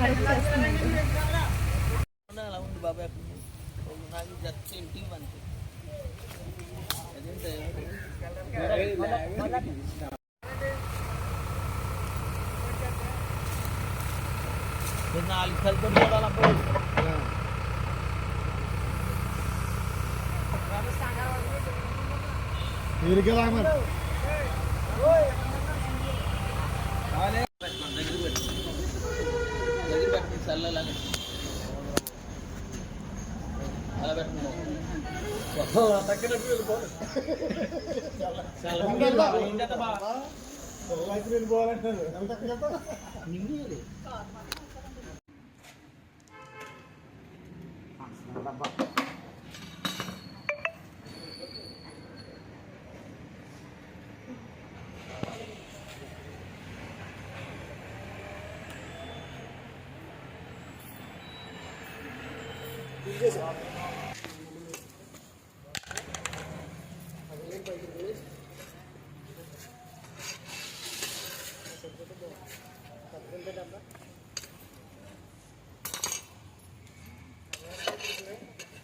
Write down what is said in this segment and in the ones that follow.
Work చేస్తున్నాడు నాలుగు కలిపి చూడాలప్పుడు Here we go, Ahmed. పెట్టండి చల్లలాగా అలా పెట్టండి వెళ్ళిపోవాలంటారు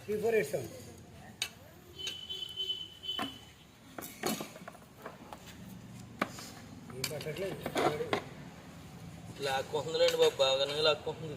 త్రీ ఫోర్ ఎయిట్ సెవెన్ లాక్కుంటుందిలేండి బాబు బాగానే లాక్కుంటుంది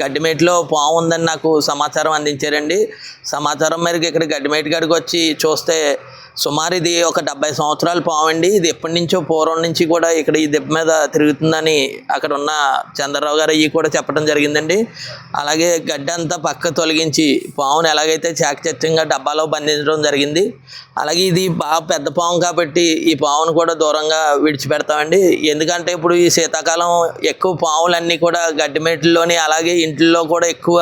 గడ్డిమేట్లో పాము ఉందని నాకు సమాచారం అందించారండి. సమాచారం మేరకు ఇక్కడ గడ్డిమేట కాడికి వచ్చి చూస్తే సుమారు ఇది ఒక డెబ్బై సంవత్సరాల పాము అండి ఇది ఎప్పటి నుంచో పూర్వం నుంచి కూడా ఇక్కడ ఈ దెబ్బ మీద తిరుగుతుందని అక్కడ ఉన్న చంద్రరావు గారు అయ్యి కూడా చెప్పడం జరిగిందండి. అలాగే గడ్డంతా అంతా పక్క తొలగించి పామును ఎలాగైతే చాకచత్యంగా డబ్బాలో బంధించడం జరిగింది. అలాగే ఇది బాగా పెద్ద పాము కాబట్టి ఈ పామును కూడా దూరంగా విడిచిపెడతామండి. ఎందుకంటే ఇప్పుడు ఈ శీతాకాలం ఎక్కువ పాములన్నీ కూడా గడ్డిమేట్లలోని అలాగే ఇంట్లో కూడా ఎక్కువ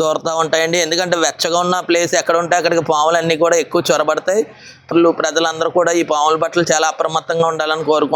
దూరతూ ఉంటాయండి. ఎందుకంటే వెచ్చగా ఉన్న ప్లేస్ ఎక్కడ ఉంటే అక్కడికి పావులన్నీ కూడా ఎక్కువ చొరబడతాయి. ప్రజలందరూ కూడా ఈ పాముల పట్ల చాలా అప్రమత్తంగా ఉండాలని కోరుకుంటున్నాను